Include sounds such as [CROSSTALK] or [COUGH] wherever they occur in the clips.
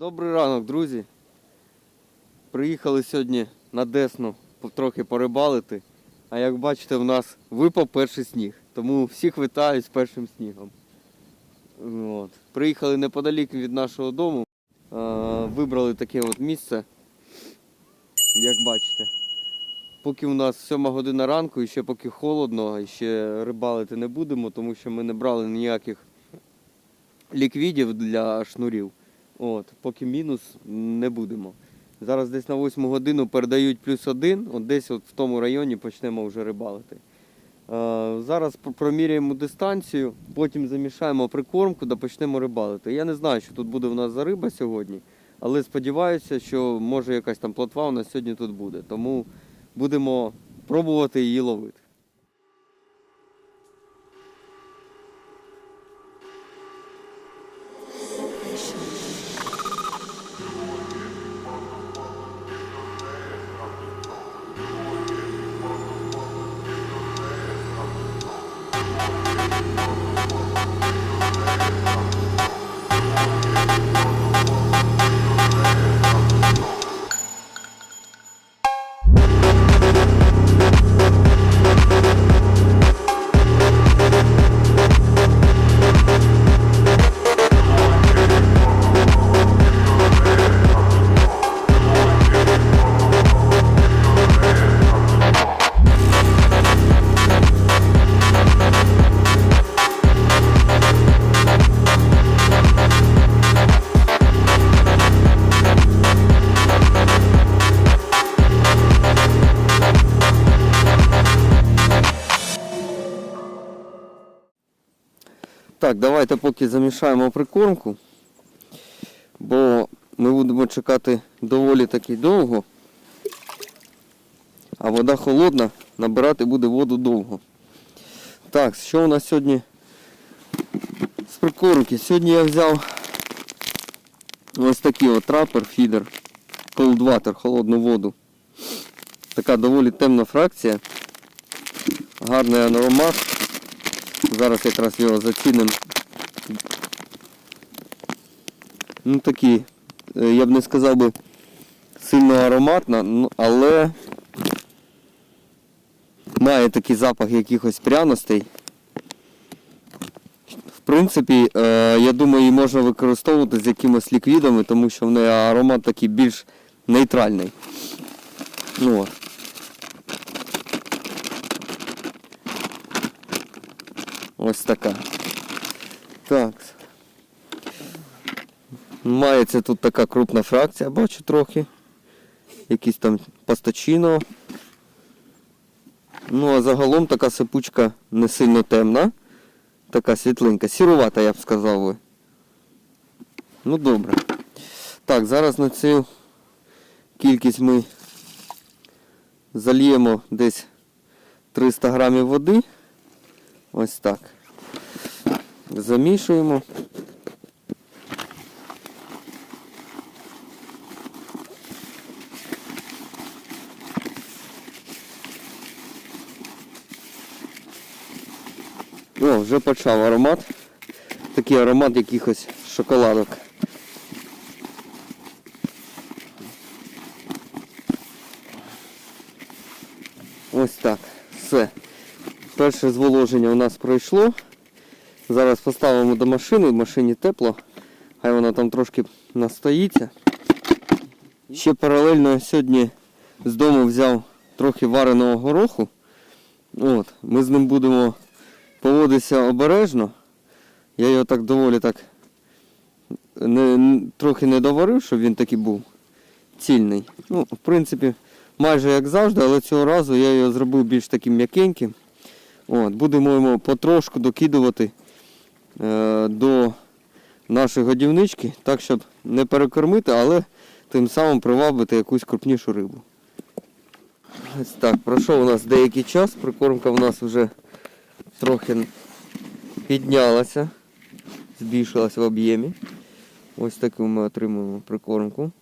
Добрий ранок, друзі. Приїхали сьогодні на Десну трохи порибалити. А як бачите, в нас випав перший сніг. Тому всіх вітаю з першим снігом. От. Приїхали неподалік від нашого дому. Е, вибрали таке от місце. Як бачите. Поки у нас 7 година ранку і ще поки холодно, і ще рибалити не будемо, тому що ми не брали ніяких ліквідів для шнурів. От, поки мінус не будемо. Зараз десь на 8 годину передають плюс один, от десь от в тому районі почнемо вже рибалити. Е, зараз проміряємо дистанцію, потім замішаємо прикормку та почнемо рибалити. Я не знаю, що тут буде в нас за риба сьогодні, але сподіваюся, що може якась там плотва у нас сьогодні тут буде. Тому будемо пробувати її ловити. Так, давайте поки замішаємо прикормку, бо ми будемо чекати доволі таки довго. А вода холодна, набирати буде воду довго. Так, що у нас сьогодні з прикормки? Сьогодні я взяв ось такий от трапер, фідер, water, холодну воду. Така доволі темна фракція. Гарний аромат. Зараз якраз його зацінимо. Ну такий, е, я б не сказав би сильно ароматна, ну, але має такий запах якихось пряностей. В принципі, е, я думаю, її можна використовувати з якимись ліквідами, тому що в неї аромат такий більш нейтральний. Ну, Ось така. Так. Мається тут така крупна фракція, бачу трохи. Якісь там пастачино. Ну, а загалом така сипучка не сильно темна. Така світленька, сірувата, я б сказав. Ну добре. Так, зараз на цю кількість ми зальємо десь 300 грамів води. Ось так. Замішуємо. О, вже почав аромат. Такий аромат якихось шоколадок. Ось так. Все. Перше зволоження у нас пройшло. Зараз поставимо до машини, в машині тепло, хай вона там трошки настоїться. Ще паралельно сьогодні з дому взяв трохи вареного гороху. От, Ми з ним будемо поводитися обережно. Я його так доволі так не, трохи не доварив, щоб він такий був цільний. Ну, в принципі, майже як завжди, але цього разу я його зробив більш таким м'якеньким. От, будемо потрошку докидувати е, до нашої годівнички, так щоб не перекормити, але тим самим привабити якусь крупнішу рибу. Ось так, пройшов у нас деякий час, прикормка у нас вже трохи піднялася, збільшилась в об'ємі. Ось таку ми отримуємо прикормку.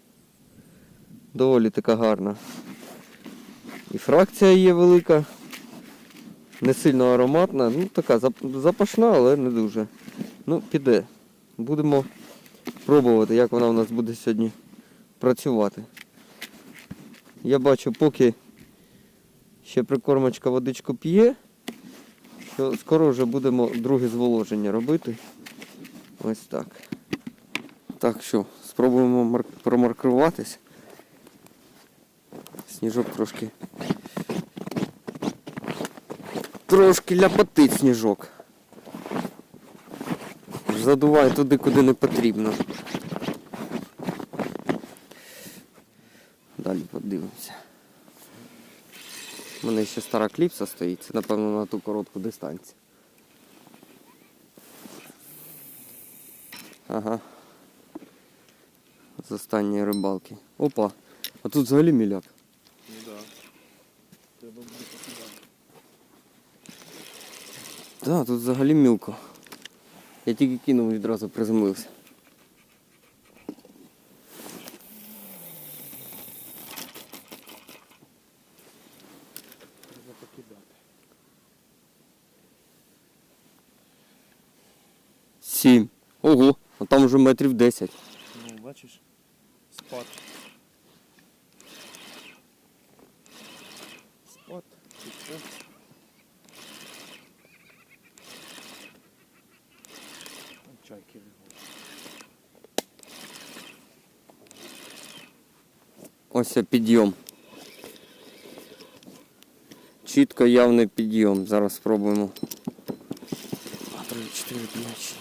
Доволі така гарна. І фракція є велика. Не сильно ароматна, ну така запашна, але не дуже. Ну, піде. Будемо пробувати, як вона у нас буде сьогодні працювати. Я бачу, поки ще прикормочка водичку п'є, що скоро вже будемо друге зволоження робити. Ось так. Так що, спробуємо мар- промаркуватись. Сніжок трошки. Трошки ляпотить сніжок. Задуває туди, куди не потрібно. Далі подивимося. У мене ще стара кліпса стоїть, це напевно на ту коротку дистанцію. Ага. З останньої рибалки. Опа, а тут взагалі міляк. Ну да. Треба буде Так, тут взагалі мілко. Я тільки кинув відразу приземлився. Сім. Ого, а там вже метрів 10. Ось це підйом. Чітко явний підйом. Зараз спробуємо. 2, 3, 4, 5, 6.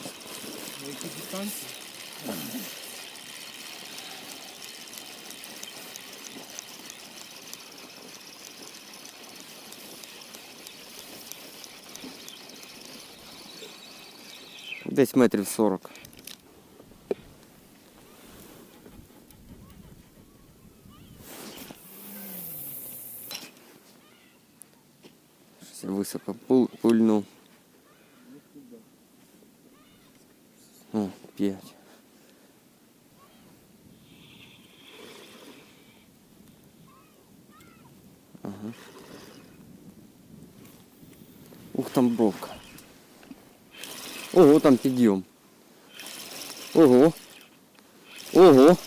На якій дистанції? Десь метрів 40. Щось я високо пуль, пульнув. О, 5. Ага. Ух, там бровка. Ого, там підйом. Ого. Ого.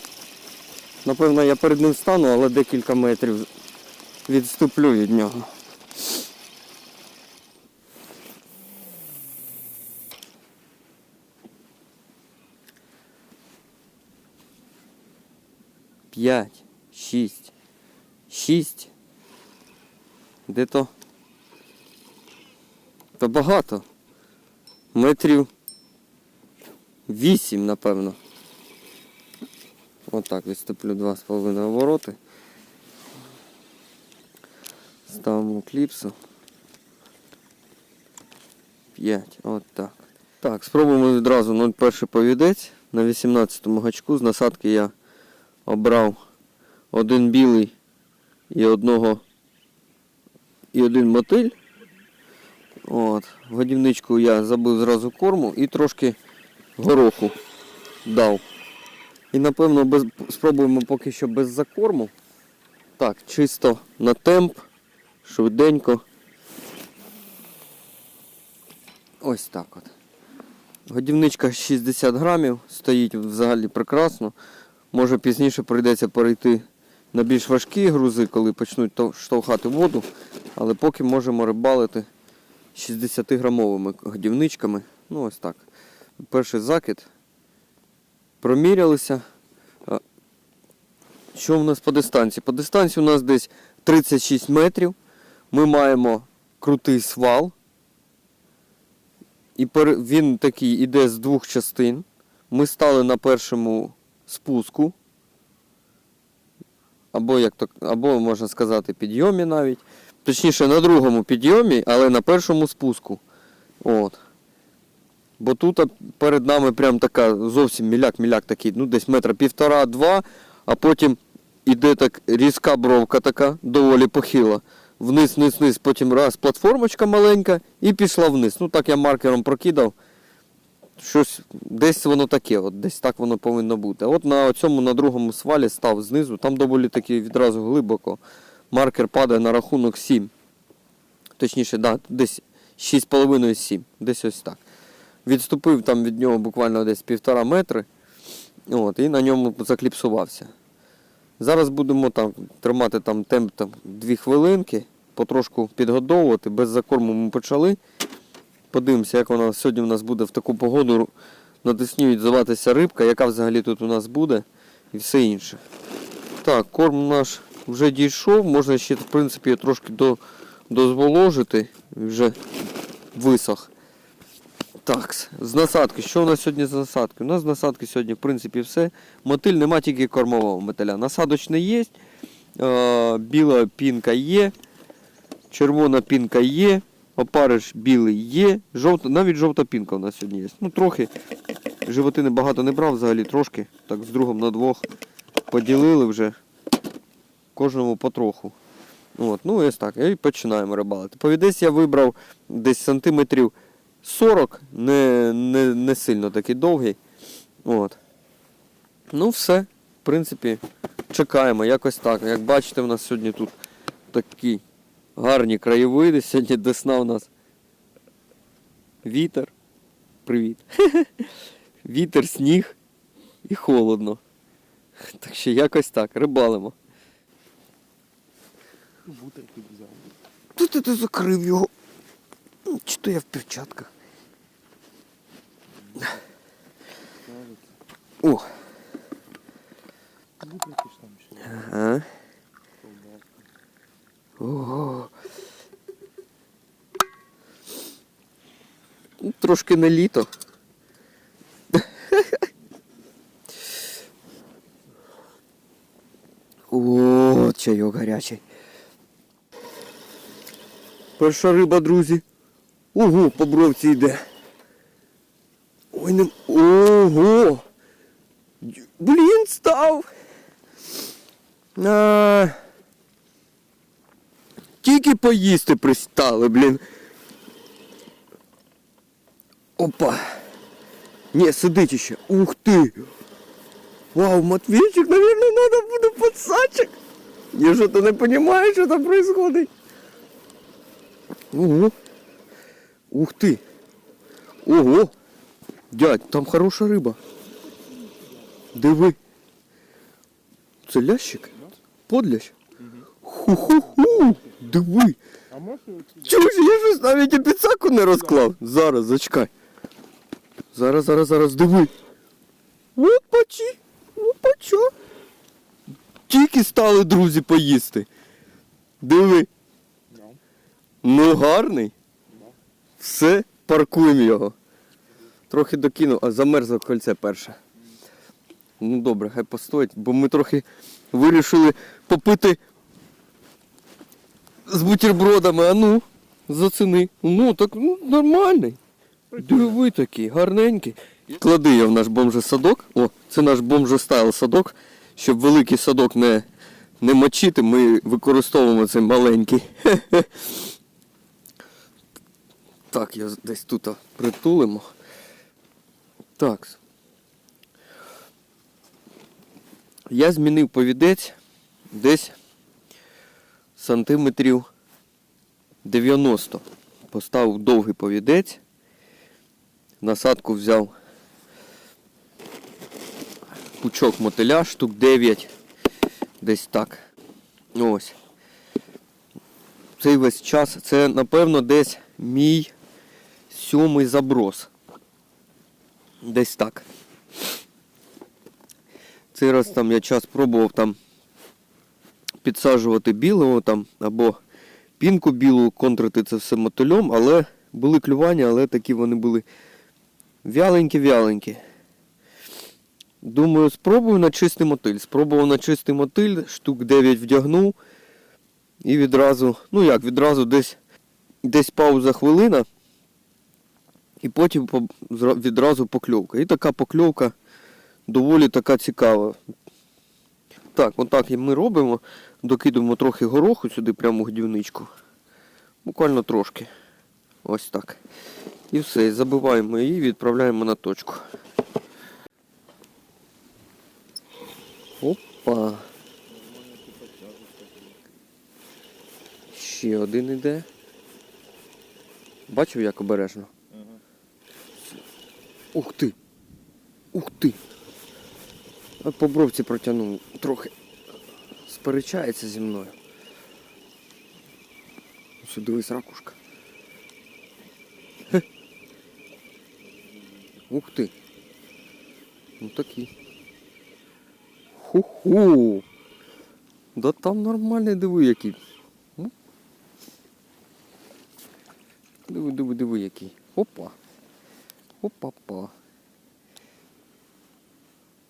Напевно, я перед ним стану, але декілька метрів відступлю від нього. П'ять, шість, шість. Де то? Та багато. Метрів вісім, напевно. Отак відступлю два з половиною обороти. Ставимо кліпсу. П'ять. От так. Так, спробуємо відразу 0,1 повідець. На 18-му гачку з насадки я обрав один білий і одного і один мотиль. От. В годівничку я забив зразу корму і трошки гороху дав. І напевно без, спробуємо поки що без закорму. Так, чисто на темп, швиденько. Ось так от. Годівничка 60 грамів, стоїть взагалі прекрасно. Може пізніше прийдеться перейти на більш важкі грузи, коли почнуть штовхати воду. Але поки можемо рибалити 60-грамовими годівничками. Ну ось так. Перший закид. Промірялися. Що в нас по дистанції? По дистанції у нас десь 36 метрів. Ми маємо крутий свал. І він такий іде з двох частин. Ми стали на першому спуску. Або, як то, або можна сказати, підйомі навіть. Точніше, на другому підйомі, але на першому спуску. От. Бо тут перед нами прям така зовсім міляк-міляк такий, ну десь метра півтора-два, а потім іде так різка бровка така, доволі похила. Вниз, вниз, вниз, потім раз платформочка маленька і пішла вниз. Ну так я маркером прокидав. Щось десь воно таке, от десь так воно повинно бути. От на цьому на другому свалі став знизу, там доволі таки відразу глибоко. Маркер падає на рахунок 7. Точніше, да, десь 6,5-7. Десь ось так. Відступив там від нього буквально десь півтора метри. От, і на ньому закліпсувався. Зараз будемо там тримати там темп там, 2 хвилинки, потрошку підгодовувати. Без закорму ми почали. Подивимося, як вона сьогодні у нас буде в таку погоду на Десні рибка, яка взагалі тут у нас буде і все інше. Так, корм наш вже дійшов, можна ще в принципі трошки до, дозволожити, вже висох. Так, з насадки. Що у нас сьогодні з насадки? У нас з насадки сьогодні, в принципі, все. Мотиль нема тільки кормового мотиля. Насадочний є, е, біла пінка є, червона пінка є, опариш білий є, жовта, навіть жовта пінка у нас сьогодні є. Ну трохи. Животини багато не брав взагалі, трошки. Так, з другом на двох поділили вже. Кожному потроху. От, ну ось так. І починаємо рибалити. Повідець я вибрав десь сантиметрів 40, не, не, не сильно такий довгий. От. Ну все, в принципі, чекаємо, якось так. Як бачите, у нас сьогодні тут такі гарні краєвиди. Сьогодні десна у нас вітер. Привіт. [LAUGHS] Вітер, сніг і холодно. Так що якось так, рибалимо. Бутер ти взяв. Тут ти, закрив його. Ну, Чи то я в перчатках? О, Бутер ж там ще. ага. Ого. Ну, Трошки не літо. О, чайок гарячий. Перша риба, друзі. Ого, по бровці йде. Ой, не... Ого! Блін, став! А... Тільки поїсти пристали, блін. Опа. Ні, сидить ще. Ух ти. Вау, Матвійчик, наверное, надо буде подсачек. Я що то не розумію, що там происходит. Ого. Ух ти. Ого. Дядь, там хороша риба. Диви. Це лящик? Подлящ? Ху-ху-ху. Диви. А? Чого ж я щось навіть і підсаку не розклав? Зараз, зачекай. Зараз, зараз, зараз, диви. Опачі, опачо. Тільки стали друзі поїсти. Диви. Ну гарний. Все, паркуємо його. Трохи докинув, а замерзло кольце перше. Ну добре, хай постоїть, бо ми трохи вирішили попити з бутербродами, а ну, зацени. Ну, так ну, нормальний. Диви такий, гарненький. Клади його в наш бомжесадок. О, це наш бомжестайл садок. Щоб великий садок не, не мочити, ми використовуємо цей маленький. [LAUGHS] Так, я десь тут притулимо. Так. Я змінив повідець десь сантиметрів 90. Поставив довгий повідець. Насадку взяв пучок мотиля, штук 9. Десь так. Ось. Цей весь час, це напевно десь мій сьомий заброс. Десь так. Цей раз там я час пробував там підсаджувати білого там або пінку білу, контрити це все мотильом, але були клювання, але такі вони були вяленькі-вяленькі. Думаю, спробую на чистий мотиль. Спробував на чистий мотиль, штук 9 вдягнув. І відразу, ну як, відразу десь десь пауза хвилина. І потім відразу покльовка. І така покльовка доволі така цікава. Так, отак і ми робимо. Докидуємо трохи гороху сюди, прямо в годівничку. Буквально трошки. Ось так. І все, забиваємо її відправляємо на точку. Опа. Ще один іде. Бачив, як обережно? Ух ти! Ух ти! А по бровці протягнув трохи. Сперечається зі мною. Ось дивись ракушка. Хе. Ух ти. Ну такий. Ху-ху. Да там нормальний диви який. Ну. Диви, диви, диви який. Опа. Опа-па.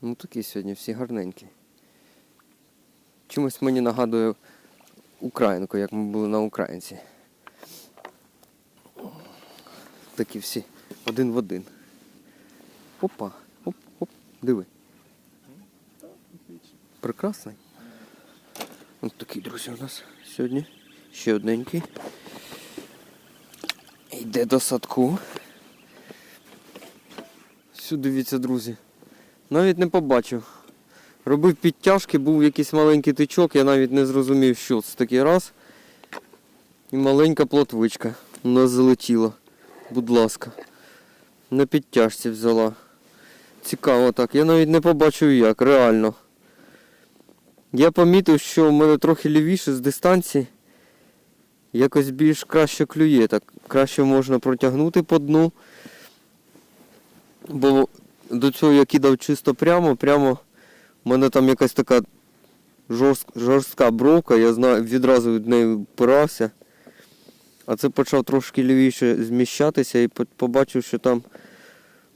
Ну такі сьогодні всі гарненькі. Чимось мені нагадує українку, як ми були на українці. Такі всі один в один. Опа, оп, оп, диви. Прекрасний. Ось такий, друзі, у нас сьогодні. Ще одненький. Йде до садку. Сюди дивіться, друзі. Навіть не побачив. Робив підтяжки, був якийсь маленький тичок, я навіть не зрозумів, що це такий раз. І маленька плотвичка у нас залетіла. Будь ласка. На підтяжці взяла. Цікаво так. Я навіть не побачив як, реально. Я помітив, що в мене трохи лівіше з дистанції. Якось більш краще клює, так краще можна протягнути по дну. Бо до цього я кидав чисто прямо, прямо в мене там якась така жорстка, бровка, я знаю, відразу від неї впирався. А це почав трошки лівіше зміщатися і побачив, що там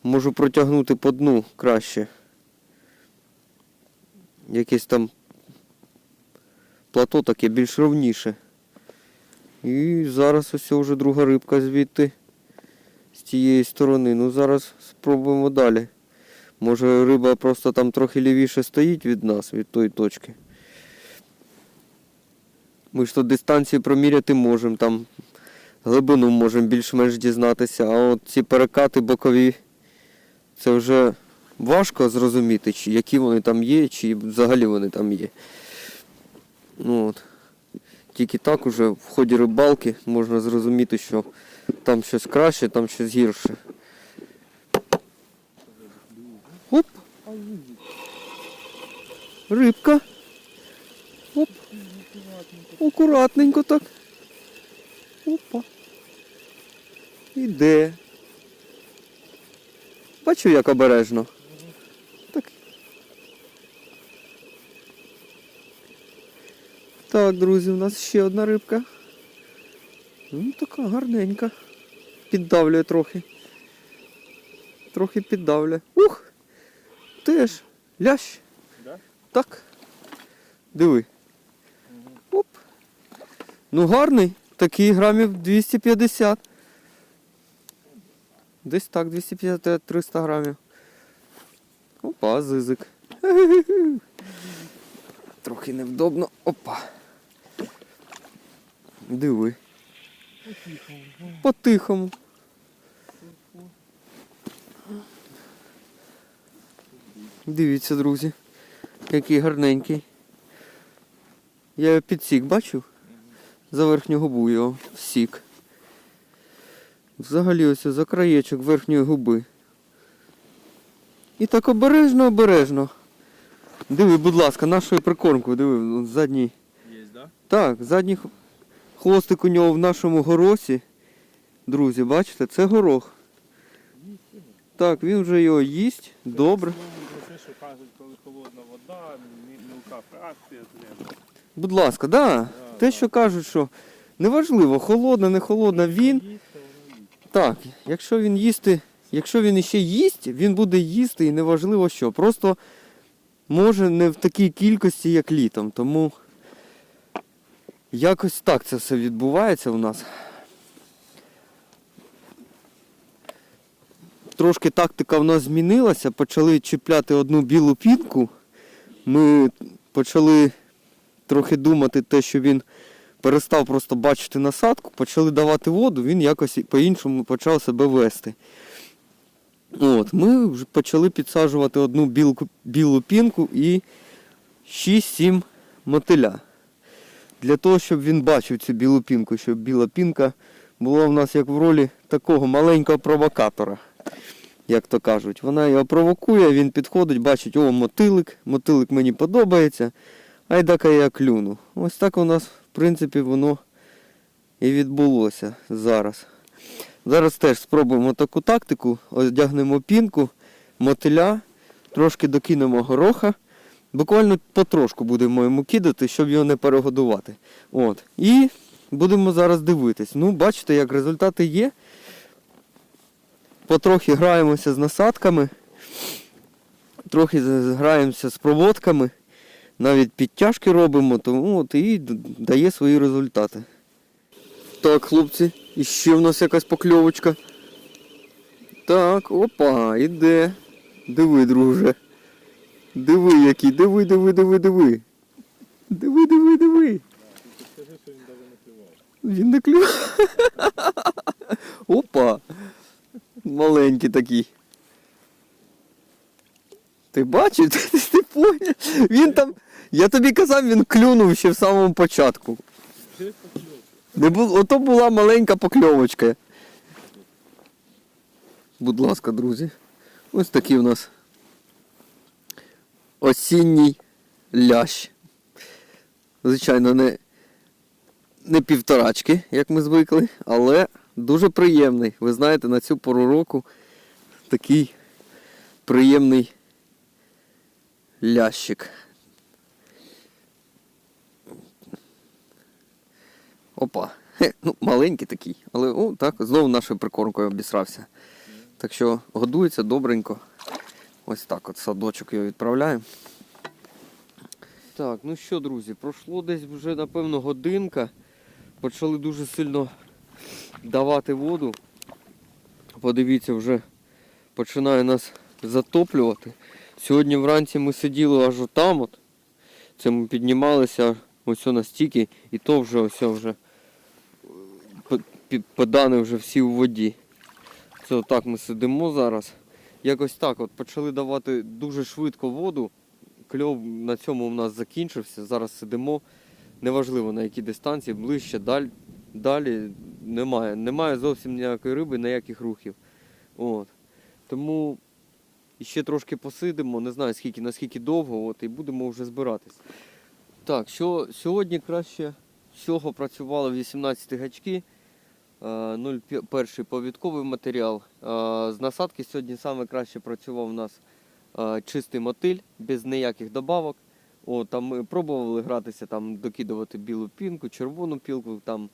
можу протягнути по дну краще. Якесь там плато таке більш ровніше. І зараз ось вже друга рибка звідти з тієї сторони. Ну зараз спробуємо далі. Може риба просто там трохи лівіше стоїть від нас, від тої точки. Ми ж то дистанції проміряти можемо, там глибину можемо більш-менш дізнатися, а от ці перекати бокові, це вже важко зрозуміти, чи які вони там є, чи взагалі вони там є. Ну от. Тільки так уже в ході рибалки можна зрозуміти, що там щось краще, там щось гірше. Рибка. Оп. Акуратненько так. Опа. Іде. Бачу, як обережно. Так. Так, друзі, у нас ще одна рибка. Ну, така гарненька. Піддавлює трохи. Трохи піддавлює. Ух! Теж. Лящ. Да? Так. Диви. Оп. Ну гарний. Такий грамів 250. Десь так, 250-300 грамів. Опа, зизик. [LAUGHS] Трохи невдобно. Опа. Диви. По-тихому. По-тихому. Дивіться, друзі. Який гарненький. Я його підсік бачив? За верхню губу його всік. Взагалі ось за краєчок верхньої губи. І так обережно, обережно. Диви, будь ласка, нашою прикормкою, диви, задній. Есть, да? Так, задній хвостик у нього в нашому горосі. Друзі, бачите, це горох. Так, він вже його їсть. Добре. Кажуть, коли холодна вода, мілка фракція, не Будь ласка, да. Те, що кажуть, що неважливо, холодна, не холодна, він. Так, якщо він їсти, якщо він іще їсть, він буде їсти і неважливо що. Просто може не в такій кількості, як літом. Тому якось так це все відбувається у нас. Трошки тактика в нас змінилася, почали чіпляти одну білу пінку. Ми почали трохи думати те, що він перестав просто бачити насадку, почали давати воду, він якось по-іншому почав себе вести. От, ми вже почали підсаджувати одну білку, білу пінку і 6-7 мотиля. Для того, щоб він бачив цю білу пінку, щоб біла пінка була в нас як в ролі такого маленького провокатора. Як то кажуть. Вона його провокує, він підходить, бачить, о, мотилик, мотилик мені подобається. Айдака я клюну. Ось так у нас, в принципі, воно і відбулося зараз. Зараз теж спробуємо таку тактику, одягнемо пінку, мотиля, трошки докинемо гороха. Буквально потрошку будемо йому кидати, щоб його не перегодувати. От. І будемо зараз дивитись. Ну, бачите, як результати є. Потрохи граємося з насадками, трохи граємося з проводками, навіть підтяжки робимо, тому от і дає свої результати. Так, хлопці, і ще в нас якась покльовочка. Так, опа, іде. Диви, друже. Диви який, диви, диви, диви, диви. Диви, диви, диви. Скажи, що він не клював. [LAUGHS] Опа. Маленький такий. Ти бачив? [LAUGHS] Ти, поняв? Він там. Я тобі казав, він клюнув ще в самому початку. Не бу... Ото була маленька покльовочка. Будь ласка, друзі. Ось такий у нас осінній лящ. Звичайно, не, не півторачки, як ми звикли, але дуже приємний. Ви знаєте, на цю пору року такий приємний лящик. Опа. Хе, ну, маленький такий, але о, так, знову нашою прикормкою обісрався. Так що годується добренько. Ось так от садочок його відправляємо. Так, ну що, друзі, пройшло десь вже, напевно, годинка. Почали дуже сильно давати воду. Подивіться, вже починає нас затоплювати. Сьогодні вранці ми сиділи аж отам от. Це ми піднімалися ось настільки, і то вже ось вже п- вже всі у воді. Це отак ми сидимо зараз. Якось так от почали давати дуже швидко воду. Кльов на цьому у нас закінчився. Зараз сидимо. Неважливо на якій дистанції, ближче, даль, далі немає. Немає зовсім ніякої риби, ніяких рухів. От. Тому ще трошки посидимо, не знаю скільки, наскільки довго, от, і будемо вже збиратись. Так, що сьогодні краще всього працювали 18 гачки. е, 0,1 повідковий матеріал. Е, З насадки сьогодні саме краще працював у нас е, чистий мотиль, без ніяких добавок. О, там ми пробували гратися, там, докидувати білу пінку, червону пілку, там,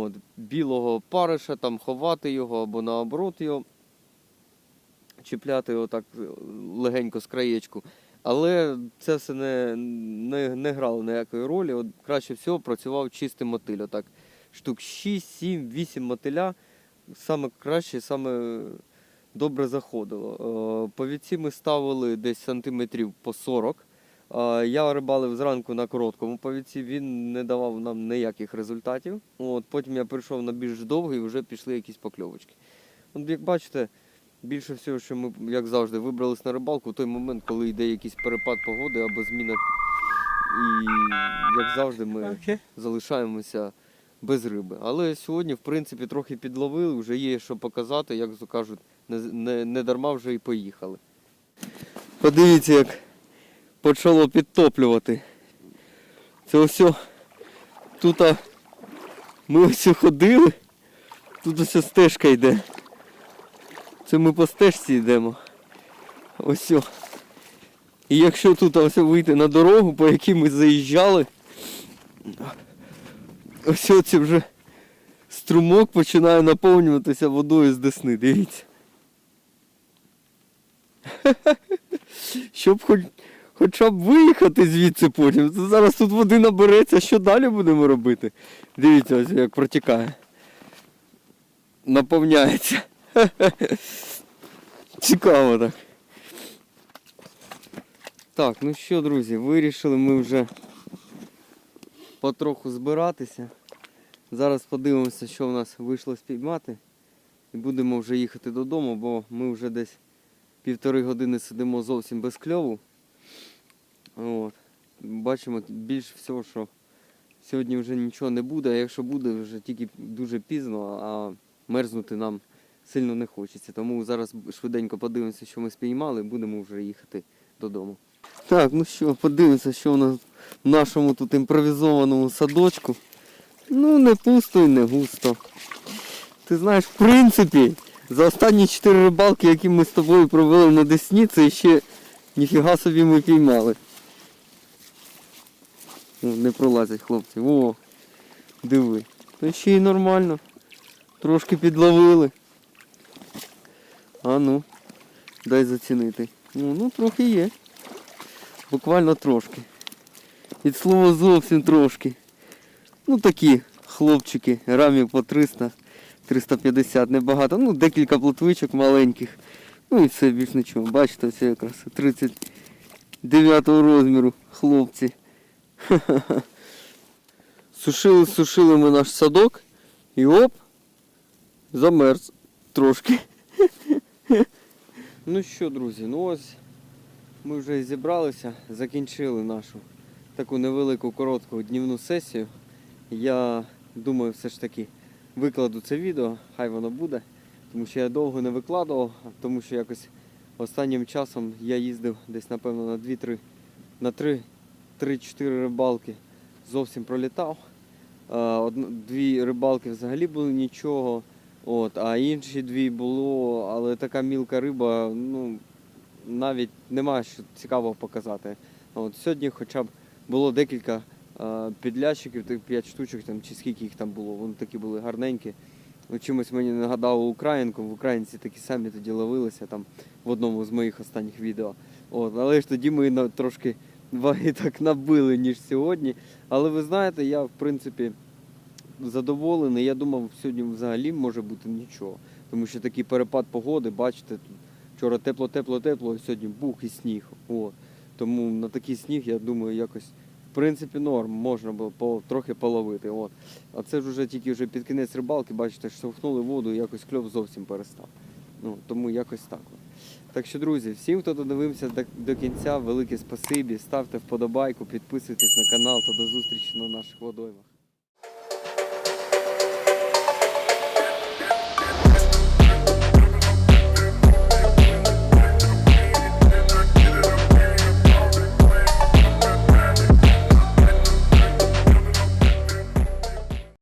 от, білого париша, там, ховати його або наоборот його чіпляти е, легенько з краєчку. Але це все не, не, не грало ніякої ролі. От краще всього працював чистий мотиль. Отак штук 6, 7, 8 мотиля. Саме краще, саме добре заходило. Е, Повідці ми ставили десь сантиметрів по 40. Е, Я рибалив зранку на короткому повідці, він не давав нам ніяких результатів. От, потім я перейшов на більш довгий і вже пішли якісь покльовочки. От як бачите, більше всього, що ми, як завжди, вибрались на рибалку в той момент, коли йде якийсь перепад погоди або зміна. І як завжди, ми залишаємося без риби. Але сьогодні, в принципі, трохи підловили, вже є що показати, як кажуть, не, не, не дарма вже і поїхали. Подивіться, як почало підтоплювати. Це ось тут ми ось ходили, тут ось стежка йде. Це ми по стежці йдемо. Ось. І якщо тут ось вийти на дорогу, по якій ми заїжджали, ось оце вже струмок починає наповнюватися водою з десни, дивіться. [LAUGHS] Щоб хоч, хоча б виїхати звідси потім. Зараз тут води набереться, що далі будемо робити? Дивіться, ось як протікає. Наповняється. [LAUGHS] Цікаво так. Так, ну що, друзі, вирішили ми вже потроху збиратися. Зараз подивимося, що в нас вийшло спіймати. І будемо вже їхати додому, бо ми вже десь півтори години сидимо зовсім без кльову. От. Бачимо більш всього, що сьогодні вже нічого не буде, а якщо буде, вже тільки дуже пізно, а мерзнути нам сильно не хочеться. Тому зараз швиденько подивимося, що ми спіймали, будемо вже їхати додому. Так, ну що, подивимося, що у нас в нашому тут імпровізованому садочку. Ну, не пусто і не густо. Ти знаєш, в принципі, за останні чотири рибалки, які ми з тобою провели на Десні, це ще ніфіга собі ми піймали. О, не пролазять хлопці. О, диви. Та ще й нормально. Трошки підловили. А ну, дай зацінити. Ну, ну трохи є. Буквально трошки. Від слова зовсім трошки. Ну такі хлопчики, грамів по 300, 350, небагато. Ну, декілька плотвичок маленьких. Ну і все, більш нічого. Бачите, це якраз 39 розміру хлопці. Ха-ха-ха. [LAUGHS] Сушили, сушили ми наш садок і оп, замерз трошки. [LAUGHS] Ну що, друзі, ну ось ми вже зібралися, закінчили нашу таку невелику коротку днівну сесію. Я думаю, все ж таки викладу це відео, хай воно буде, тому що я довго не викладував, тому що якось останнім часом я їздив десь, напевно, на 2-3, на 3-4 рибалки зовсім пролітав. Е, Дві рибалки взагалі були нічого. От, а інші дві було, але така мілка риба, ну навіть немає що цікавого показати. От, сьогодні хоча б було декілька е, підлящиків, тих 5 штучок там, чи скільки їх там було, вони такі були гарненькі. Ну, Чимось мені нагадало українку, в українці такі самі тоді ловилися там в одному з моїх останніх відео. От, але ж тоді ми трошки ваги так набили, ніж сьогодні. Але ви знаєте, я в принципі задоволений. Я думав, сьогодні взагалі може бути нічого. Тому що такий перепад погоди, бачите, тут вчора тепло, тепло, тепло, а сьогодні бух і сніг. От. Тому на такий сніг, я думаю, якось в принципі норм, можна було по, трохи половити. От. А це ж вже тільки вже під кінець рибалки, бачите, штовхнули воду, і якось кльов зовсім перестав. Ну, тому якось так. От. Так що, друзі, всім, хто додивився до, кінця, велике спасибі. Ставте вподобайку, підписуйтесь на канал та до зустрічі на наших водоймах.